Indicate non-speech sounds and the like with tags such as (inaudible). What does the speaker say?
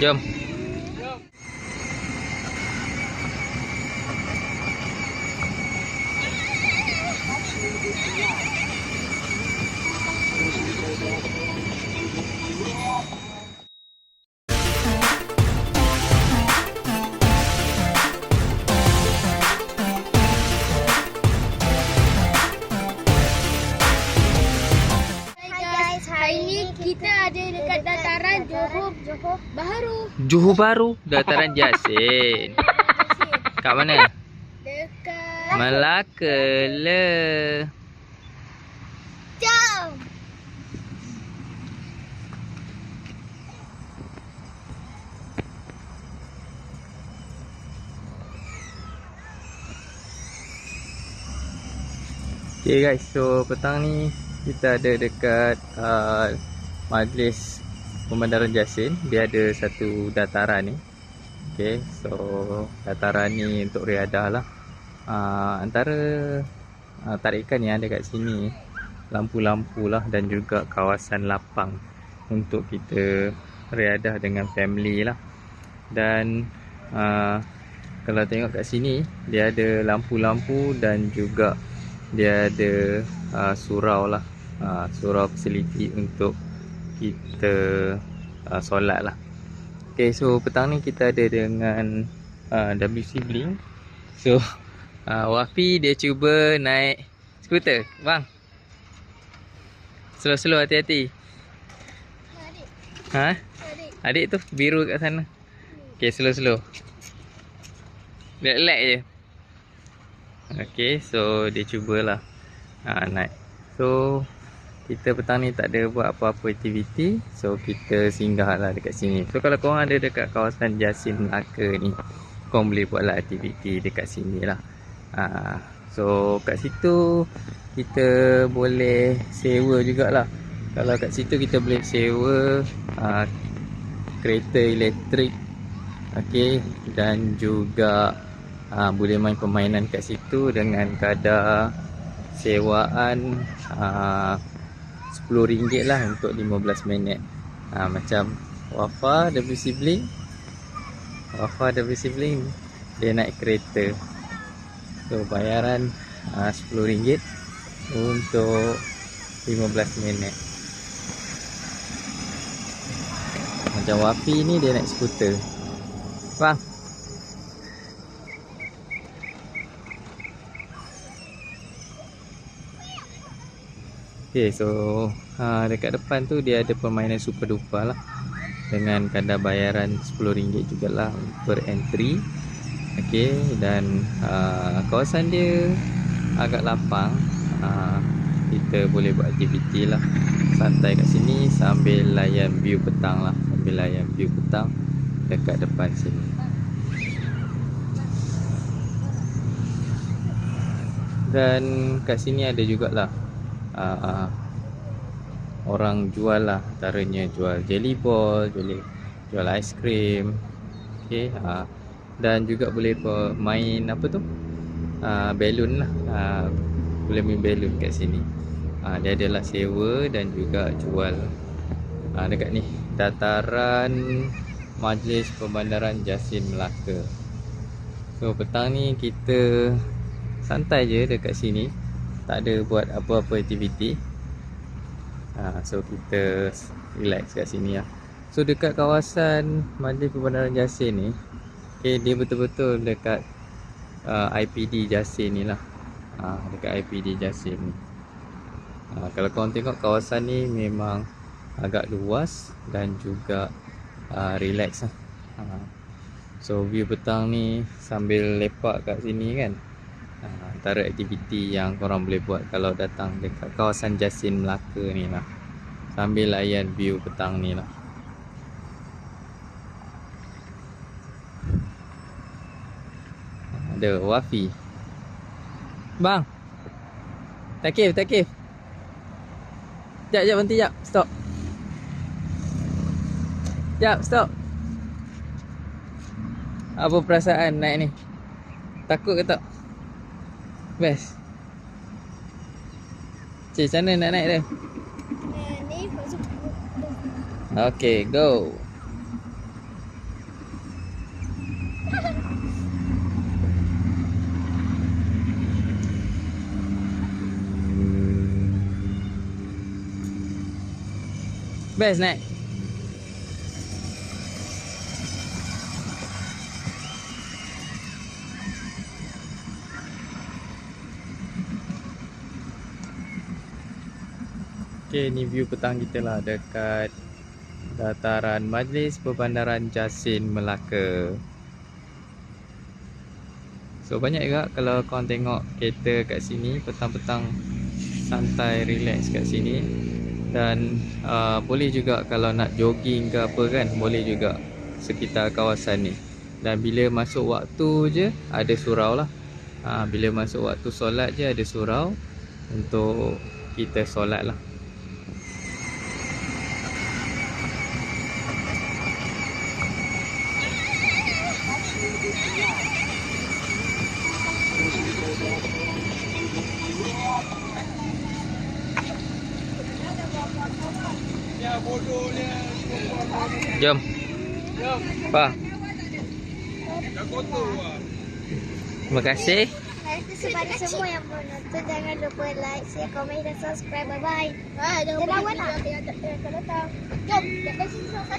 Jom. Johor Johor Bahru. Johor Baru, Dataran Jasin. Kat mana? Dekat Melaka le. Jom. Okay guys, so petang ni kita ada dekat uh, Majlis Pemandaran Jasin. Dia ada satu dataran ni. Okay, so dataran ni untuk riadah lah. Uh, antara uh, tarikan yang ada kat sini lampu-lampu lah dan juga kawasan lapang untuk kita riadah dengan family lah. Dan uh, kalau tengok kat sini dia ada lampu-lampu dan juga dia ada uh, surau lah uh, surau facility untuk kita uh, solat lah. Ok so petang ni kita ada dengan uh, WC Blink. So (laughs) uh, Wafi dia cuba naik skuter. Bang. Slow-slow hati-hati. Adik, ha? adik. adik tu biru kat sana. Ok slow-slow. Lag-lag je. Okay, so dia cubalah ha, naik. So, kita petang ni tak ada buat apa-apa aktiviti. So, kita singgah lah dekat sini. So, kalau korang ada dekat kawasan Jasin Melaka ni, korang boleh buat lah aktiviti dekat sini lah. Ha, so, kat situ kita boleh sewa jugalah. Kalau kat situ kita boleh sewa ha, kereta elektrik. Okay, dan juga ha, boleh main permainan kat situ dengan kadar sewaan ha, RM10 lah untuk 15 minit. Ha, macam Wafa WC Blink Wafa WC Blink dia naik kereta. So bayaran ha, RM10 untuk 15 minit. Macam Wafi ni dia naik skuter. Bang Okay, so ha, dekat depan tu dia ada permainan super duper lah dengan kadar bayaran RM10 jugalah per entry. Okay, dan ha, kawasan dia agak lapang. Ha, kita boleh buat aktiviti lah santai kat sini sambil layan view petang lah sambil layan view petang dekat depan sini. Dan kat sini ada jugalah uh, orang jual lah antaranya jual jelly ball jual jual aiskrim okey uh, dan juga boleh main apa tu? Uh, balloon lah. Uh, boleh main balloon kat sini. Uh, dia adalah sewa dan juga jual. Uh, dekat ni dataran Majlis Pembandaran Jasin Melaka. So petang ni kita santai je dekat sini tak ada buat apa-apa aktiviti. Ha, so kita relax kat sini lah. So dekat kawasan Majlis Perbandaran Jasin ni okay, dia betul-betul dekat uh, IPD Jasin ni lah. Ha, dekat IPD Jasin ni. Ha, kalau korang tengok kawasan ni memang agak luas dan juga uh, relax lah. Ha. so view petang ni sambil lepak kat sini kan. Ha, antara aktiviti yang korang boleh buat kalau datang dekat kawasan Jasin Melaka ni lah. Sambil layan view petang ni lah. Ada Wafi. Bang! Takif takif! Jap jap berhenti jap stop. Jap stop. Apa perasaan naik ni? Takut ke tak Best. Cik, macam mana nak naik dia? Okay, go. Best naik. Okay, ni view petang kita lah dekat dataran Majlis Perbandaran Jasin Melaka. So banyak juga kalau korang tengok kereta kat sini petang-petang santai relax kat sini dan uh, boleh juga kalau nak jogging ke apa kan boleh juga sekitar kawasan ni. Dan bila masuk waktu je ada surau lah. Ha, bila masuk waktu solat je ada surau untuk kita solat lah. Jom. Pa. Terima kasih. Terima kasih kepada semua yang menonton. Jangan lupa like, share, komen dan subscribe. Bye-bye. Ah, jangan lupa like. Jom, sini sama